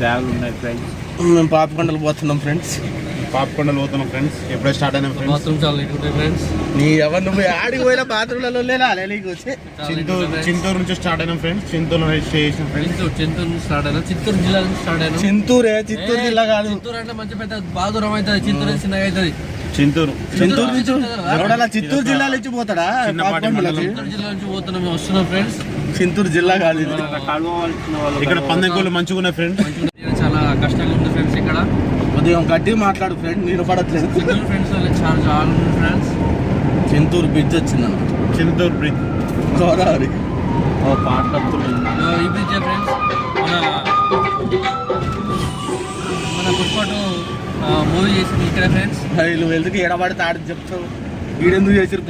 బ్యాగులు ఉన్నాయి ఫ్రెండ్స్ మేము పాపకొండలు పోతున్నాం ఫ్రెండ్స్ పాపకొండలు పోతున్నాం ఫ్రెండ్స్ ఎప్పుడే స్టార్ట్ అయినా ఫ్రెండ్స్ బాత్రూమ్ చాలా ఫ్రెండ్స్ నీ ఎవరు నువ్వు ఆడికి పోయిన బాత్రూమ్లలో లేదా నీకు వచ్చి. చింతూరు చింతూరు నుంచి స్టార్ట్ అయినా ఫ్రెండ్స్ స్టే చేసిన ఫ్రెండ్స్ చిత్తూరు చిత్తూరు నుంచి స్టార్ట్ అయినా. చిత్తూరు జిల్లా నుంచి స్టార్ట్ అయినా. చింతూరే చిత్తూరు జిల్లా కాదు. చిత్తూరు అంటే మంచి పెద్ద బాగా దూరం అవుతుంది. చిత్తూరు చిన్నగా అవుతుంది. చింతూరు చింతూరు నుంచి చిత్తూరు జిల్లా నుంచి పోతాడా? చిత్తూరు జిల్లా నుంచి పోతున్నాం మేము వస్తున్నాం ఫ్రెండ్స్ చింతూరు జిల్లా కాదు ఇక్కడ పందెంకోళ్ళు మంచిగా ఉన్నాయి ఫ్రెండ్స్ చాలా కష్టంగా ఉంది ఫ్రెండ్స్ ఇక్కడ. ఉదయం గట్టి మాట్లాడు ఫ్రెండ్ నేను పడట్లేదు. చిత్తూరు ఫ్రెండ్స్ వాళ్ళు చాలా చాలా ఉంది ఫ్రెండ్స్ చింతూరు బ్రిడ్జ్ వచ్చిందన్న. చింతూరు బ్రిడ్జ్ గోదావరి. ఈ బ్రిడ్జ్ ఫ్రెండ్స్ మన మన పుష్పటు మూవీ చేసింది ఇక్కడ ఫ్రెండ్స్ వీళ్ళు వెళ్తే ఎడబడితే ఆడి చెప్తావు? వీడెందుకు చేసారు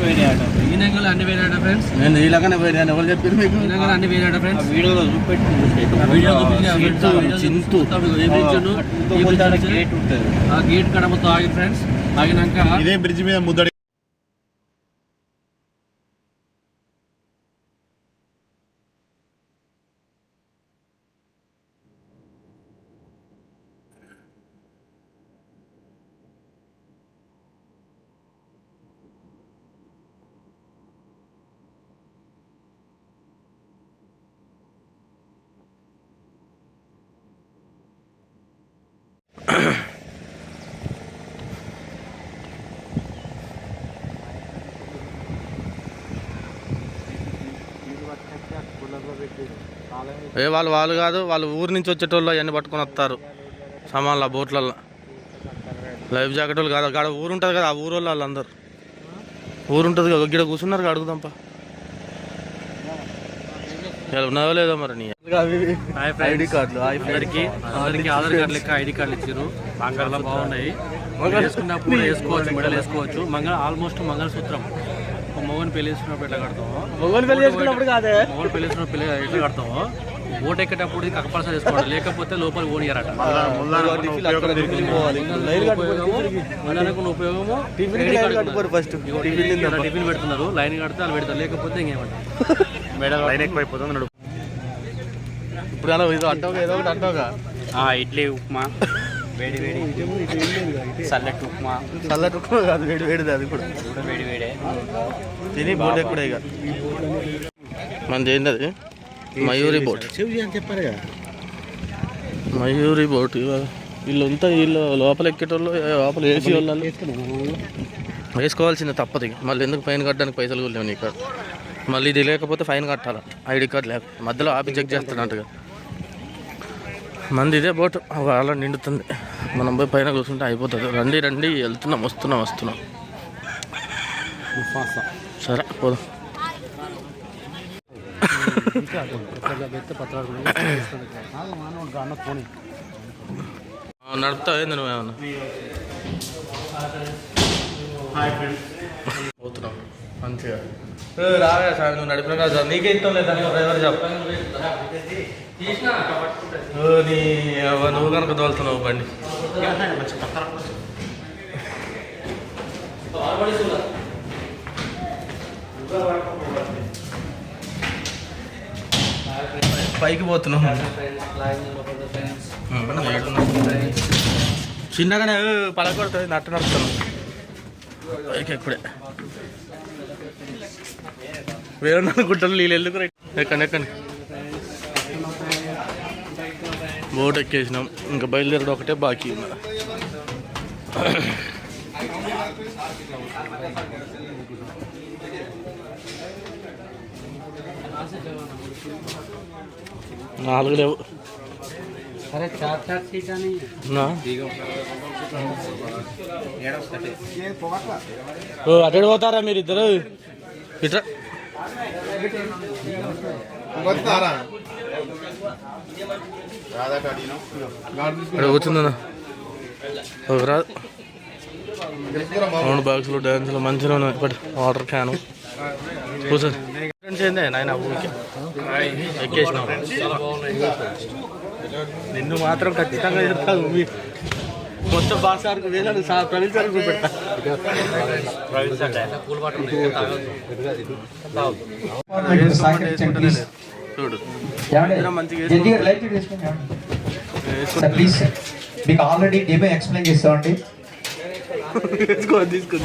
పోయినాయట. ఈ నెంగులు అన్ని వేరాడ ఫ్రెండ్స్ నేను ఇలాగనే పోయినాను ఎవరు చెప్పారు మీకు? ఈ నెంగులు అన్ని ఆ ఫ్రెండ్స్ వీడియోలో వీడియో చూపించి ఆ గేట్ ఉంటుంది ఆ గేట్ కడ మొత్తం ఆగి ఫ్రెండ్స్ ఆగినాక ఇదే బ్రిడ్జ్ మీద ముద్దడి ఏ వాళ్ళు వాళ్ళు కాదు వాళ్ళు ఊరు నుంచి వచ్చేటోళ్ళు అవన్నీ పట్టుకొని వస్తారు. సామాన్ల బోట్లల్లో. లైఫ్ జాకెట్ వాళ్ళు కాదు అక్కడ ఊరు ఉంటుంది కదా ఆ ఊరు వాళ్ళు వాళ్ళందరూ. ఊరు ఉంటుంది కదా గిడ కూర్చున్నారు కదా, అడుగుదాంపా ఉన్నావో లేదో మరి నీ ఐడి కార్డులు అందరికి అందరికి ఆధార్ కార్డు లెక్క ఐడి కార్డులు ఇచ్చారు చాలా బాగున్నాయి. వేసుకున్నప్పుడు వేసుకోవచ్చు మెడల్ వేసుకోవచ్చు. మంగళ ఆల్మోస్ట్ మంగళసూత్రం. మొగని పెళ్ళి చేసుకున్నప్పుడు ఎట్లా కడతామో మొగలు పెళ్ళి చేసుకున్నప్పుడు కాదే. మొగని పెళ్ళి ఎట్లా కడతామో ఓటు ఎక్కేటప్పుడు ఇది కంపల్సరీ వేసుకోవాలి లేకపోతే లోపల ఓనియరట. ఉపయోగము? టిఫిన్ పెడుతున్నారు లైన్ కడితే వాళ్ళు పెడతారు లేకపోతే ఇంకేమంటారు? ఇప్పుడు అలా ఏదో ఒకటి అంటావుగా? ఇడ్లీ ఉప్మా. వేడి వేడి. చల్లటి ఉప్మా. చల్లటి ఉప్మా కాదు వేడి వేడిది అది కూడా. కూడా వేడి వేడే. తిని బోట్ ఎక్కుడే ఇక. మనది ఏంది అది? మయూరి బోట్. చెప్పారు కదా. మయూరి బోట్ వీళ్ళంతా వీళ్ళు లోపల ఎక్కేటోళ్ళు లోపల ఏసీ వాళ్ళు వేసుకోవాల్సిందే తప్పదు మళ్ళీ ఎందుకు ఫైన్ కట్టడానికి పైసలు కూడా లేవు నీకు. మళ్ళీ ఇది లేకపోతే ఫైన్ కట్టాలి? ఐడి కార్డు లేక. మధ్యలో ఆపి చెక్ చేస్తానంటగా మంది ఇదే బోట్. అలా నిండుతుంది. మనం పోయి పైన కూర్చుంటే అయిపోతుంది. రండి రండి. వెళ్తున్నాం వస్తున్నాం వస్తున్నాం. సరే పోదాం. నడుపుతావు ఏంది నువ్వేమన్నా పోతున్నావు మంచిగా ఏ, సార్ నువ్వు నడిపిన రాజా నీకే ఇష్టం లేదా డ్రైవర్ జాబ్ ఓ, నీ నువ్వు కనుక తోలుతున్నావు బండి పైకి పోతున్నావు చిన్నగానే పలకొడుతుంది నట్టు నడుస్తున్నాం పైకి ఎక్కడే వేరే గుట్టలు నీళ్ళు ఎందుకు ఎక్కండి ఎక్కండి. బోట్ ఎక్కేసినాం. ఇంకా బయలుదేరడం ఒకటే బాకీ ఉంది. నాలుగు లేవు. అరే చార్ చార్ సీట్ అని. నా? ఓ అటు పోతారా మీరు ఇద్దరు ఇట్లా కూర్చుందా రాదు బాక్సులు డ్యాన్సులు మంచిగా ఉన్నాయి. ఇప్పటి వాటర్ క్యాను కూర్చోండి నాయన ఊరికి. నిన్ను మాత్రం ఖచ్చితంగా చెప్తాను మొత్తం బాస్ సార్కు వేసాను సార్ ప్రవీణ్ సార్ చూపెడతా చూడు. మంచిగా మీకు ఆల్రెడీ డెమో ఎక్స్ప్లెయిన్ చేస్తామండి. వేసుకో తీసుకో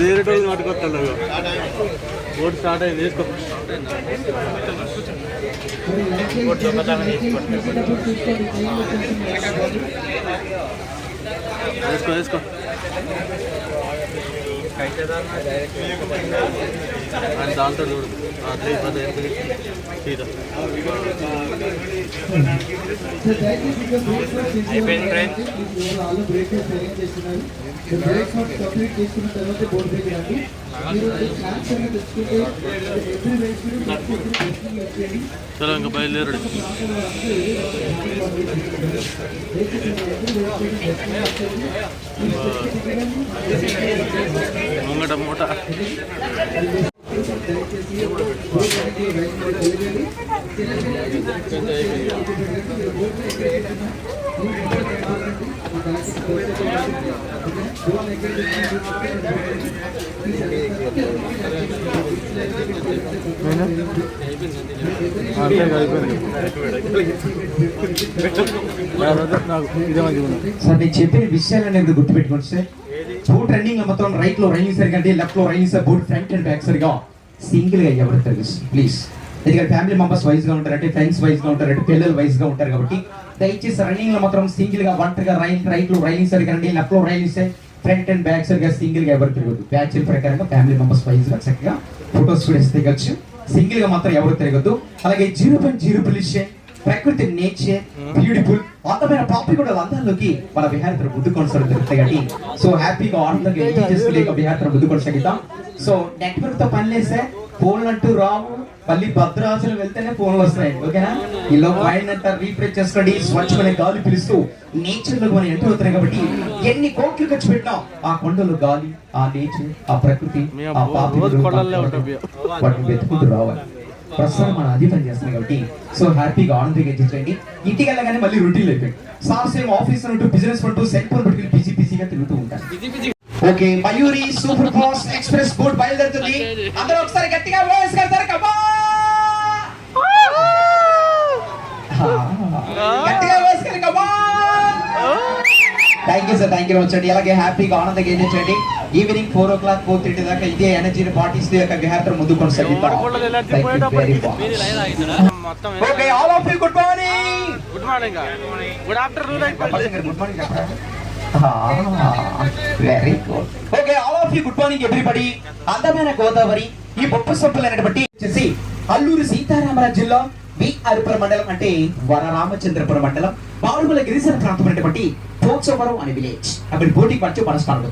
వేరే రోజు పట్టుకొస్తాను ఓటు స్టార్ట్ అయింది తీసుకో. వేసుకో వేసుకో ఆయన దాంతో చూడు. అట్లే పద సీదా అయిపోయింది ఫ్రెండ్స్ చలో ఇంకా బయలుదేరడు ముంగట మూట సార్ నేను చెప్పిన విషయాలన్నీ మీరు గుర్తుపెట్టుకోండి సార్? బూట్ రన్నింగ్లో మొత్తం రైట్లో రన్నింగ్ సరిగా అంటే లెఫ్ట్లో running sir boot front and back సరిగా సింగిల్గా ఎవరు తిరగచ్చు ప్లీజ్ ఎందుకంటే ఫ్యామిలీ మెంబర్స్ వైజ్గా ఉంటారు అంటే ఫ్రెండ్స్ వైజ్గా ఉంటారు అంటే పిల్లలు వైజ్గా ఉంటారు కాబట్టి దయచేసి రన్నింగ్లో మాత్రం సింగిల్గా ఒంటరిగా రైట్ రైట్లో రైలింగ్ సరిగా అంటే లెఫ్ట్లో railing sir front and back సరిగా సింగిల్గా ఎవరు తిరగదు బ్యాచ్ ప్రకారంగా ఫ్యామిలీ మెంబర్స్ వైజ్గా చక్కగా ఫోటోస్ కూడా దిగచ్చు సింగిల్గా మాత్రం ఎవరు తిరగద్దు. అలాగే జీరో పాయింట్ జీరో పొల్యూషన్ ప్రకృతి నేచర్ బ్యూటిఫుల్ అందమైన టాపిక్ కూడా అందాల్లోకి మన విహారతను ముందు కొనసాగుతుంది కాబట్టి సో హ్యాపీగా ఆనందంగా ఎంజాయ్ చేసుకునే విహారతను ముందు కొనసాగిద్దాం సో నెట్వర్క్తో పని లేదు సార్ ఫోన్లు అంటూ రావు. మళ్ళీ భద్రాచలం వెళ్తేనే ఫోన్లు వస్తున్నాయి ఓకేనా? ఇలా మైండ్ అంతా రీఫ్రెష్ చేసుకోండి స్వచ్ఛమైన గాలి పిలుస్తూ నేచర్లో మనం ఎంటర్ అవుతున్నాయి కాబట్టి ఎన్ని కోట్లు ఖర్చు పెట్టినాం ఆ కొండలు గాలి ఆ నేచర్ ఆ ప్రకృతి ఆ అబ్బో, పాపి రోజు కొడాలే ఉంటాయి. వాటిని వెతుకుంటూ రావాలి. ప్రస్తుతం మన అది పని చేస్తున్నాం కాబట్టి సో హ్యాపీగా ఆనందంగా ఎంజాయ్ ఇంటికి వెళ్ళగానే మళ్ళీ రొటీన్ అయిపోయింది. సార్ సేమ్ ఆఫీస్ ఉంటూ బిజినెస్ ఉంటూ సెల్ ఫోన్ పెట్టుకుని బిజీ బిజీగా తిరుగుతూ ఉంటారు. Okay Mayuri super fast express boat బయలుదేరుతుంది. అందరూ ఒకసారి గట్టిగా వాయిస్ కడతారు. కమ్మా గట్టిగా వాయిస్ కడతారు. కమ్మా thank you sir thank you వచ్చండి అలాగే హ్యాపీగా ఆనందంగా ఎంజాయ్ చేయండి evening four o'clock four thirty దాకా ఇదే ఎనర్జీని పాటిస్తూ యొక్క విహారతను ముందు కొనసాగిద్దాం. Okay all of you good morning good morning good afternoon good morning very good okay all of you good morning everybody అందమైన గోదావరి ఈ బొప్ప సొప్పులైనటువంటి వచ్చేసి అల్లూరు సీతారామరాజు జిల్లా వి అరుపుర మండలం అంటే వరరామచంద్రపురం మండలం మారుమూల గిరిజన ప్రాంతం అనేటువంటి పోచవరం అనే విలేజ్. అక్కడ పోటీ పడిచి మన స్టార్ట్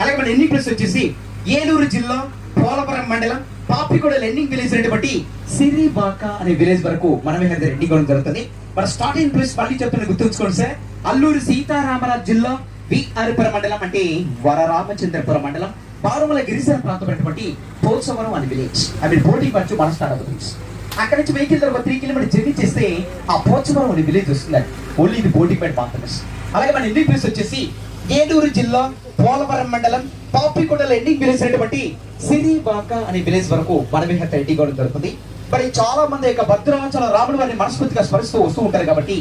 అలాగే మన ఎన్ని ప్లేస్ వచ్చేసి ఏలూరు జిల్లా పోలవరం మండలం పాపికొడ లెండింగ్ విలేజ్ అనేటువంటి సిరిబాక అనే విలేజ్ వరకు మనమే ఎండింగ్ అవడం జరుగుతుంది. మన స్టార్టింగ్ ప్లేస్ మళ్ళీ చెప్తున్న గుర్తుంచుకోండి సార్. అల్లూరు సీతారామరాజు జిల్లా వి మండలం అంటే వరరామచంద్రపుర మండలం. బారుమల గిరిజన ప్రాంతం అటువంటి పోచవరం అని విలేజ్. అవి పోటీ పడుతూ మన స్టార్ట్ అవుతుంది అక్కడ నుంచి వెహికల్ ఒక త్రీ కిలోమీటర్ జర్నీ చేస్తే ఆ పోచవరం అనే విలేజ్ వస్తుంది. ఓన్లీ ఇది పోటీ మాత్రమే. అలాగే మన ఎండింగ్ ప్లేస్ వచ్చేసి ఏలూరు జిల్లా పోలవరం మండలం. పాపికొండల ఎండింగ్ విలేజ్ అయినటువంటి సిరిబాక అనే విలేజ్ వరకు మనమే ఎండింగ్ అవడం జరుగుతుంది. మరి చాలా మంది యొక్క భద్రాచల రాముడు వారిని మనస్ఫూర్తిగా స్మరిస్తూ వస్తూ ఉంటారు కాబట్టి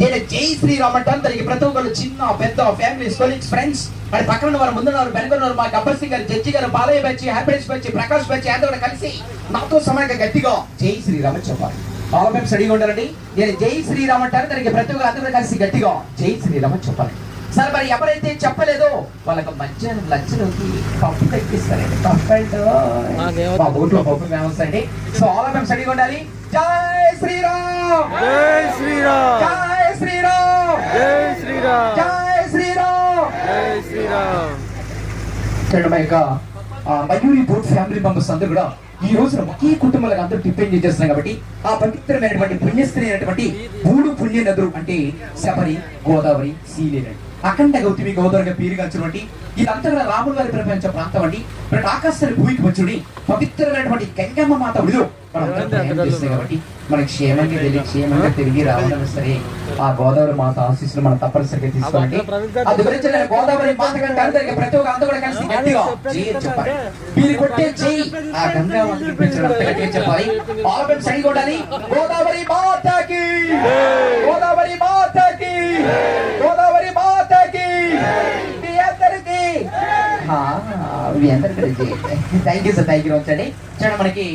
నేను జై శ్రీరామ్ అంటాను దానికి ప్రతి ఒక్కరు చిన్న పెద్ద ఫ్యామిలీ కొలీగ్స్ ఫ్రెండ్స్ మరి పక్కన వారు ముందున్నారు వెనుకున్నారు మా గబ్బర్ సింగ్ గారు జడ్జి గారు బాలయ్య బచ్చి హ్యాపీనెస్ బచ్చి ప్రకాష్ బచ్చి అందరూ కూడా కలిసి నాతో సమానంగా గట్టిగా జై శ్రీరామ్ అని చెప్పాలి. ఆల్ మేము స్టడీగా ఉండాలండి నేను జై శ్రీరామ్ అంటాను దానికి ప్రతి ఒక్కరు అందరూ కలిసి గట్టిగా జై శ్రీరామ్ అని చెప్పాలి. సార్ మరి ఎవరైతే చెప్పలేదో వాళ్ళకి మధ్యాహ్నం లంచ్లోకి పప్పు తెప్పిస్తారండి. పప్పు అంటే మా ఊర్లో పప్పు ఫేమస్ అండి. సో ఆల్ మేము స్టడీగా ఉండాలి. జై శ్రీరామ్! జై శ్రీరామ్! జై శ్రీరామ్! జై శ్రీరామ్! జై శ్రీరామ్! జై శ్రీరామ్! చూడండి మా యొక్క మయూరి బోట్ ఫ్యామిలీ మెంబర్స్ అందరూ కూడా ఈ రోజున ఒకే కుటుంబాలకు అందరూ టిఫిన్ చేస్తున్నాం కాబట్టి ఆ పవిత్రమైనటువంటి పుణ్యస్త్రీ అయినటువంటి మూడు పుణ్య నదులు అంటే శబరి గోదావరి సీలేరు అఖండ గౌతమి గోదావరిగా పేరుగాంచినటువంటి ఇదంతా కూడా రాముల వారి ప్రపంచ ప్రాంతం అండి. మరి ఆకాశాన్ని భూమికి వచ్చుడి పవిత్రమైనటువంటి గంగమ్మ మాత చేస్తున్నాం కాబట్టి క్షేమంగా క్షేమంగా తిరిగి రావాలని సరే. ఆ గోదావరి మాత ఆశీస్సులు మనం తప్పనిసరిగా తీసుకోండి అది గురించి నేను గోదావరి మాత కంటే అందరికీ ప్రతి ఒక్క కూడా కలిసి గట్టిగా చెప్పాలి మీరు కొట్టే ఆ గంగా చెప్పాలి. ఆల్బమ్ సరి కొట్టాలి గోదావరి మాతకి. గోదావరి మాతకి గోదావరి మాతకి మీ అందరికీ ఆ, మీ అందరికీ thank you sir thank you వచ్చండి చూడండి మనకి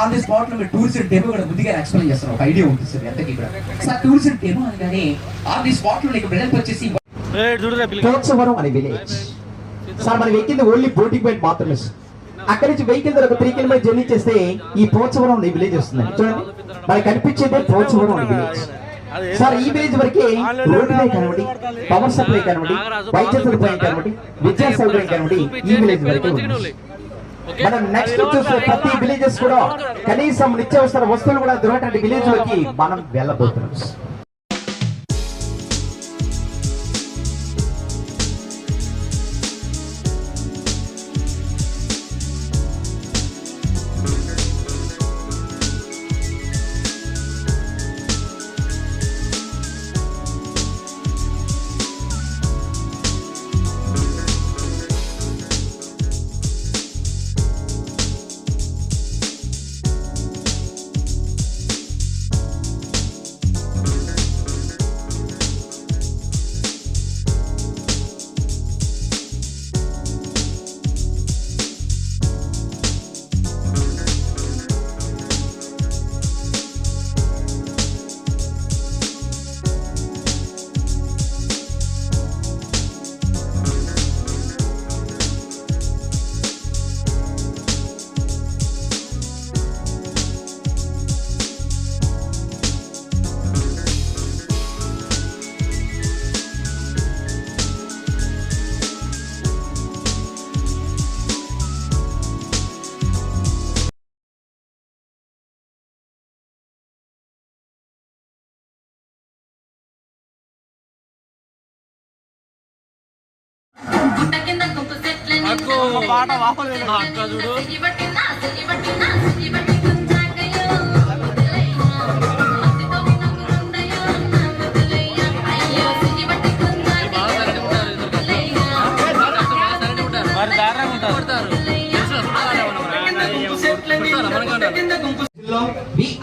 ఆన్ ది స్పాట్లో మీరు టూరిస్ట్ డెమో కూడా ముందుగా ఎక్స్ప్లెయిన్ చేస్తారు ఒక ఐడియా ఉంటుంది సార్ ఎంతకి కూడా. సార్ టూరిస్ట్ డెమో అనగానే ఆన్ ది స్పాట్లో నీకు వచ్చేసి పోచవరం అనే విలేజ్ సార్ మనం ఎక్కింది ఓన్లీ బోటింగ్ పాయింట్ మాత్రమే అక్కడి నుంచి వెహికల్ ద్వారా ఒక త్రీ కిలోమీటర్ జర్నీ చేస్తే ఈ పోచవరం అనే విలేజ్ వస్తుందండి. చూడండి. మనకి కనిపించేదే పోచవరం అనే విలేజ్ సార్ ఈ విలేజ్ వరకే రోడ్లే కానివ్వండి పవర్ సప్లై కానివ్వండి వైద్య సదుపాయం కానివ్వండి విద్యా సౌకర్యం కానివ్వండి ఈ విలేజ్ వరకే. మనం నెక్స్ట్ చూసే ప్రతి విలేజెస్ కూడా కనీసం నిత్యావసర వస్తువులు కూడా దొరకటువంటి విలేజ్లోకి మనం వెళ్ళబోతున్నాం.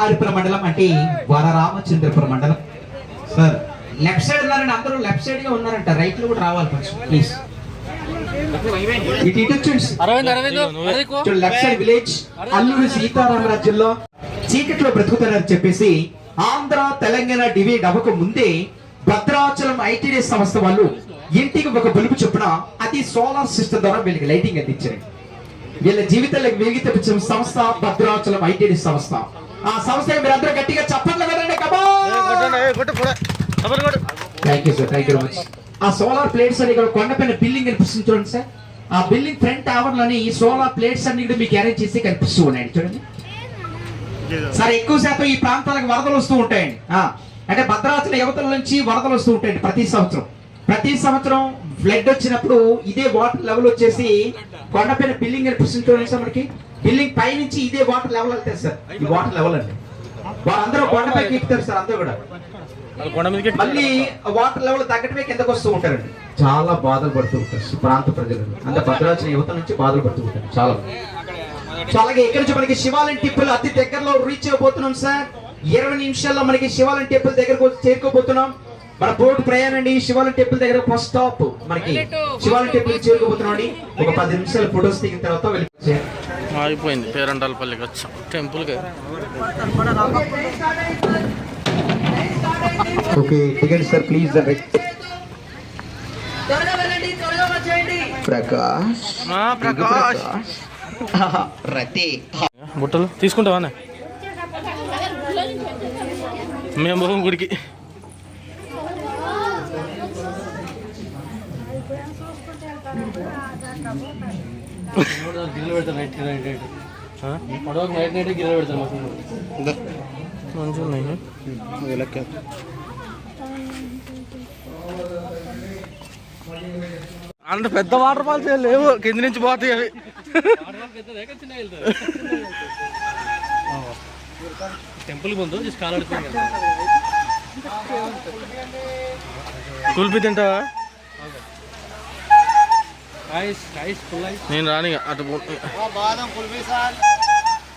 అరిపుర మండలం అంటే వరరామచంద్రపురం మండలం. సార్. లెఫ్ట్ సైడ్ ఉన్నారండి అందరూ లెఫ్ట్ సైడ్గా ఉన్నారంట. రైట్లో కూడా రావాలి కొంచెం ప్లీజ్ అరవింద్ విలేజ్ అల్లూరి సీతారామరాజు జిల్లా చీకట్లో బ్రతుకుతారని చెప్పేసి ఆంధ్ర తెలంగాణ డివైడ్ అవ్వక ముందే భద్రాచలం ఐటీడీ సంస్థ వాళ్ళు ఇంటికి ఒక బలుపు చొప్పున అది సోలార్ సిస్టమ్ ద్వారా వీళ్ళకి లైటింగ్ అందించారు. వీళ్ళ జీవితాలకు వెలిగి తెప్పించిన సంస్థ భద్రాచలం ఐటీడీ సంస్థ. ఆ సంస్థ మీరందరూ గట్టిగా చప్పట్లు కదండి thank you sir thank you much ఆ సోలార్ ప్లేట్స్ అని ఇక్కడ కొండపైన బిల్డింగ్ కనిపిస్తుంది చూడండి సార్. ఆ బిల్డింగ్ ఫ్రంట్ ఆవరణలోని ఈ సోలార్ ప్లేట్స్ అన్ని కూడా మీకు అరేంజ్ చేసి కనిపిస్తూ ఉన్నాయండి చూడండి. సార్ ఎక్కువ శాతం ఈ ప్రాంతాలకు వరదలు వస్తూ ఉంటాయండి. అంటే భద్రాచల యువతల నుంచి వరదలు వస్తూ ఉంటాయండి ప్రతి సంవత్సరం. ప్రతి సంవత్సరం ఫ్లడ్ వచ్చినప్పుడు ఇదే వాటర్ లెవెల్ వచ్చేసి కొండపైన బిల్డింగ్ కనిపిస్తుంది చూడండి సార్ మనకి. బిల్డింగ్ పై నుంచి ఇదే వాటర్ లెవెల్ వెళ్తాయి సార్. ఈ వాటర్ లెవెల్ అండి. వారందరూ కొండపైకి ఎక్కుతారు సార్ అందరూ కూడా. మళ్ళీ వాటర్ లెవెల్ తగ్గటమే కిందకు వస్తూ ఉంటారండి. చాలా బాధలు పడుతూ ఉంటారు ప్రాంత ప్రజలు. అంటే భద్రాచలం యువత నుంచి బాధలు పడుతూ ఉంటారు చాలా. సో అలాగే ఇక్కడ నుంచి మనకి శివాలయం టెంపుల్ అతి దగ్గరలో రీచ్ అయిపోతున్నాం సార్. ఇరవై నిమిషాల్లో మనకి శివాలయం టెంపుల్ దగ్గరకు చేరుకోబోతున్నాం. మన బోట్ ప్రయాణం అండి. శివాలయం టెంపుల్ దగ్గర ఫస్ట్ స్టాప్ మనకి శివాలయం టెంపుల్ చేరుకోబోతున్నాం అండి. ఒక పది నిమిషాలు ఫొటోస్ దిగిన తర్వాత వెళ్ళి అయిపోయింది పేరంటాలపల్లికి వచ్చాం. టెంపుల్కి okay ticket sir please Prakash Prakash రతే బుట్టలు తీసుకుంటావా? మేము పోం గుడికి గిన్నె పెడతారు నైట్ నైట్ నైట్? పడవకు నైట్ నైట్ పెడతారు మంచిగా ఉన్నాయి అంత పెద్ద వాటర్ ఫాల్స్ ఏం లేవు. కింది నుంచి పోతాయి అవి. టెంపుల్ ముందు కుల్పి తింటావా? ఐస్ ఐస్ ఫుల్ ఐస్ నేను రాని అటు పో- ఉమ్? ఉమ్, మన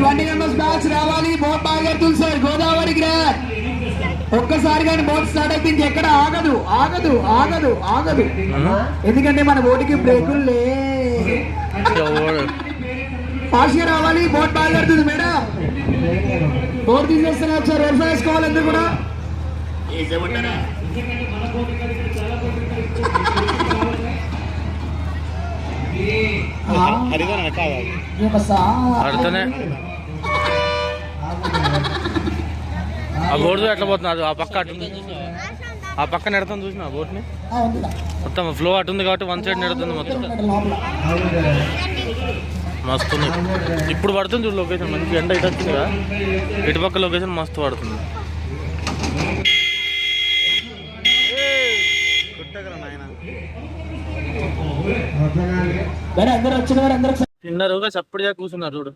ట్వంటీ మెంబర్స్ బ్యాచ్ రావాలి. బోట్ బాగా కడుతుంది సార్. గోదావరి గ్రాడ్ ఒక్కసారి కానీ బోట్ స్టార్ట్ అయిపోయింది ఎక్కడ ఆగదు. ఆగదు ఆగదు ఆగదు. ఎందుకంటే మన బోటుకి బ్రేకులు లే. ఎవడు? ఫాస్ట్గా రావాలి. బోట్ బాగా కడుతుంది మేడం. బోట్ తీసేస్తున్నారు సార్. వెరిఫై చేసుకోవాలి ఎందుకు కూడా? ఆడితేనే ఆ బోర్డు ఎట్లా పోతుంది? అది ఆ పక్క అటు ఆ పక్క నెడతాను చూసిన ఆ బోట్ని మొత్తం ఫ్లో అటు ఉంది కాబట్టి వన్ సైడ్ నెడుతుంది మొత్తం. మస్తు ఉంది. ఇప్పుడు పడుతుంది చూడు లొకేషన్ మంచి ఎండ ఇటు వచ్చింది కదా. ఇటు పక్క లొకేషన్ మస్తు పడుతుంది. అందరూ నాయన. తిన్నారు చప్పుడుగా కూర్చున్నారు చూడు.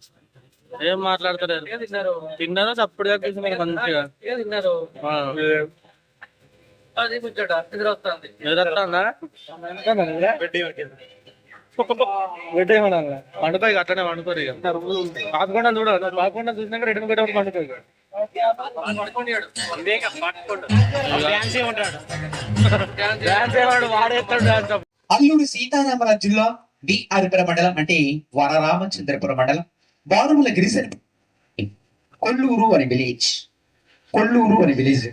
ఏం మాట్లాడతారు తిన్నారు? తిన్నారు చప్పుడుగా కూర్చున్నారు మంచిగా. తిన్నారు ఇక అట్లనే వండుకోరు ఇక. పాపకుండా చూడ పాపకుండా చూసినాక రెండు పెట్టే వండుతాయి ఇక. డాన్స్ ఏవాడు వాడేస్తాడు మండలం అంటే వరరామచంద్రపురం మండలం. బారుముల గిరిజన కొల్లూరు అనే విలేజ్ కొల్లూరు అనే విలేజ్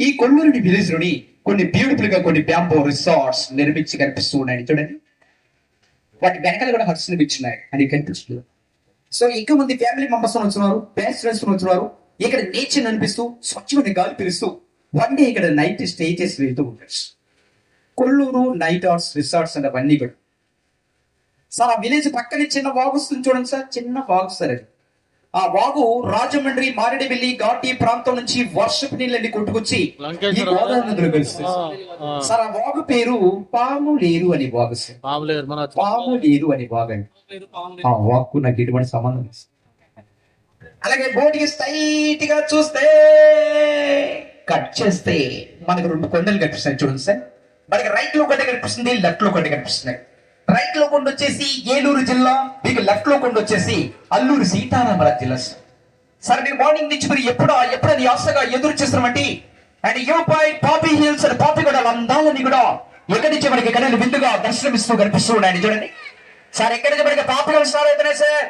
ఈ కొల్లూరు విలేజ్లోని కొన్ని బ్యూటిఫుల్గా కొన్ని బ్యాంబో రిసార్ట్స్ నిర్మించి కనిపిస్తూ ఉన్నాయి చూడండి. వాటి వెనకాల కూడా హర్స్ నిర్మించున్నాయి. అని కనిపిస్తుంది. సో ఇంకా మంది ఫ్యామిలీ మెంబర్స్ వచ్చినారు బ్యాచిలర్స్ వచ్చినారు ఇక్కడ నేచర్ అనిపిస్తూ స్వచ్ఛమైన గాలి పిలుస్తూ వన్ డే ఇక్కడ నైట్ స్టే చేసి వెళ్తూ ఉంటారు. Kolluru night arts resorts and అవన్నీ కూడా. సార్ ఆ విలేజ్ పక్కనే చిన్న వాగు వస్తుంది చూడండి సార్ చిన్న వాగు సార్ అది. ఆ వాగు రాజమండ్రి మారేడుమిల్లి ఘాటి ప్రాంతం నుంచి వర్షపు నీళ్ళని కొట్టుకొచ్చి ఈ లంకేశ్వరం గోదావరి నదిలో కలుస్తుంది ఆ, సార్. ఆ. వాగు పేరు పాము లేరు అని వాగు సార్. పాము లేరు అని వాగు అండి. ఆ వాక్కు నాకు ఎటువంటి సంబంధం అలాగే బోటికి స్ట్రైట్గా చూస్తే కట్ చేస్తే మనకు రెండు కొండలు కనిపిస్తాయి చూడండి సార్. మనకి రైట్లో కొండ కనిపిస్తుంది లెఫ్ట్లో కొండ కనిపిస్తున్నాయి. రైట్లో కొండ వచ్చేసి ఏలూరు జిల్లా మీకు లెఫ్ట్లో కొండ వచ్చేసి అల్లూరు సీతారామరాజు జిల్లా సార్. సార్ మీరు మార్నింగ్ నుంచి మీరు ఎప్పుడు ఎప్పుడని ఆశగా ఎదురు చేస్తున్నామంటే and view point Papi hills and Papi కూడా అందాలని కూడా ఎక్కడి నుంచి మనకి ఇక్కడ విందుగా దర్శనమిస్తూ కనిపిస్తూ ఉన్నాయని చూడండి. సార్ ఎక్కడి నుంచి మనకి పాపీ హిల్స్ స్టార్ట్ అవుతున్నాయి సార్?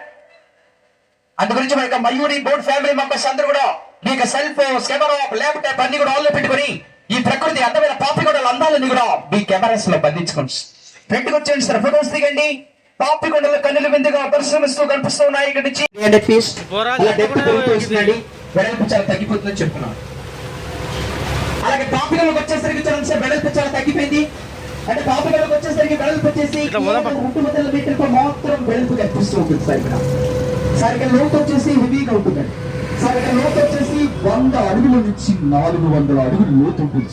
అందు గురించి మనకి మయూరి బోర్డ్ ఫ్యామిలీ మెంబర్స్ అందరూ కూడా మీకు సెల్ ఫోన్ కెమెరా ల్యాప్టాప్ అన్ని కూడా ఆన్లో పెట్టుకొని ఈ ప్రకృతి అందమైన పాపికొండల అందాలని కూడా మీ కెమెరాస్లో బంధించుకోండి ఫ్రంట్కి వచ్చేయండి సార్. ఫోటోస్ దిగండి. పాపికొండల కన్నుల విందుగా దర్శనమిస్తూ కనిపిస్తూ ఉన్నాయి. ఇక్కడ నుంచి అలా డెప్త్ పెరిగిపోతుందండి వెడల్పు చాలా తగ్గిపోతుందని చెప్తున్నాను. అలాగే పాపికలకు వచ్చేసరికి చూడండి సార్ వెడల్పు చాలా తగ్గిపోయింది. అంటే పాపికలకు వచ్చేసరికి వెడల్పు వచ్చేసి రెండు వందల మీటర్లకు మాత్రం వెడల్పు కనిపిస్తూ ఉంటుంది సార్ ఇక్కడ. సార్ ఇక్కడ లోతు వచ్చేసి హెవీగా ఉంటుందండి. సార్ ఇక్కడ లోతు వచ్చేసి వంద అడుగుల నుంచి నాలుగు వందల అడుగులు లోతు ఉంటుంది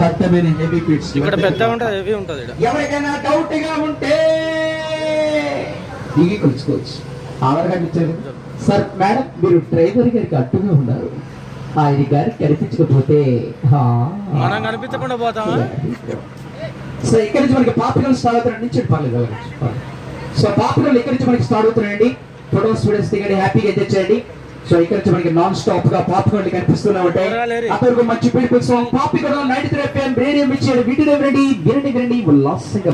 దట్టమైన హెవీ పిట్స్ ఇక్కడ పెద్ద ఉంటుంది హెవీ ఉంటుంది ఎవరికైనా డౌట్గా ఉంటే దిగి కొలుచుకోవచ్చు. ఆధార్ కార్డు ఇచ్చారు. సార్ మేడం మీరు డ్రైవర్ గారికి అడ్డుగా ఉన్నారు. ఆయన గారికి కనిపించకపోతే మనం కనిపించకుండా పోతామా? సో ఇక్కడ నుంచి మనకి పాపికల్ స్టార్ట్ అవుతున్నాయి. నుంచి పర్లేదు. సో పాపికల్ ఇక్కడ నుంచి మనకి స్టార్ట్ అవుతున్నాయండి. ఫోటో స్టూడెంట్స్ దిగండి హ్యాపీగా ఎంజాయ్ చేయండి. సో ఇక్కడ మనకి నాన్ స్టాప్గా పాపికల్ కనిపిస్తూనే ఉంటాయి. అతను మంచి బ్యూటిఫుల్ సాంగ్ పాపికల్ నైన్టీ త్రీ ఎఫ్ఎం రేడియో ఇచ్చాడు వీటిలో వినండి వినండి వినండి ఉల్లాసంగా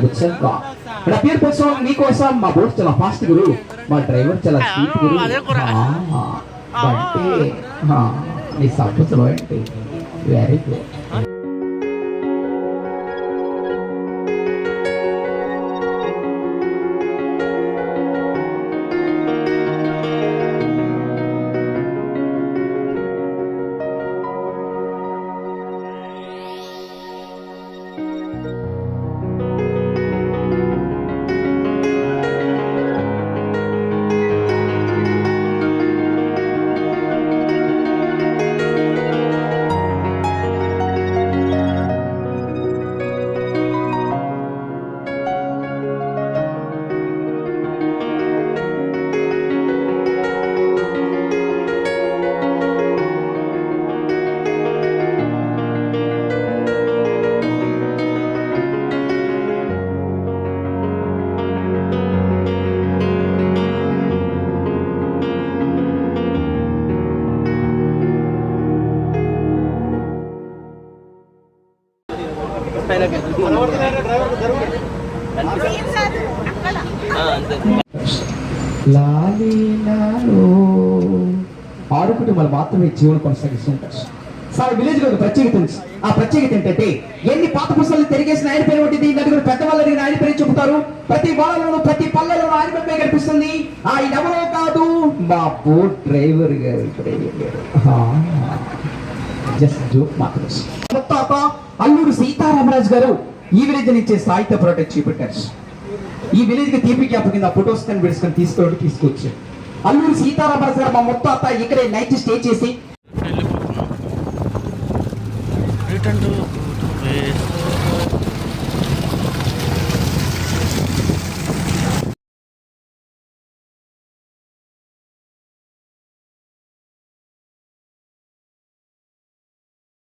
బ్యూటిఫుల్ సాంగ్ మీకోసం మా బోట్ చాలా ఫాస్ట్ గురు మా డ్రైవర్ చాలా గురు. అంటే నీ వెరీ గుడ్ ఆరు కుటుంబాలు మాత్రమే జీవనం కొనసాగిస్తుంటారు. సార్ విలేజ్లో ఒక ప్రత్యేకత ఉంది ఆ ప్రత్యేకత ఏంటంటే ఎన్ని పాత పుస్తకాలు తిరిగేసిన ఆయన పేరు ఉంటుంది నలుగురు పెద్దవాళ్ళు అడిగిన ఆయన పేరు చెబుతారు. ప్రతి వాళ్ళలోనూ ప్రతి పల్లెలోనూ ఆయన పేరు కనిపిస్తుంది. ఆయన ఎవరో కాదు. మా బోట్ డ్రైవర్ గారు డ్రైవర్ గారు. జస్ట్ జోక్ మాత్రం. అల్లూరు సీతారామరాజు గారు ఈ విలేజ్ నుంచే సాహిత్య పోరాటం చేపట్టారు. ఈ విలేజ్కి తీపి జ్ఞాపకం కింద ఫొటోస్ కని పెట్టుకొని తీసుకొని తీసుకొచ్చి. అల్లూరు సీతారామరాజు గారు మా అంతా ఇక్కడే నైట్ స్టే చేసి రిటర్న్ టు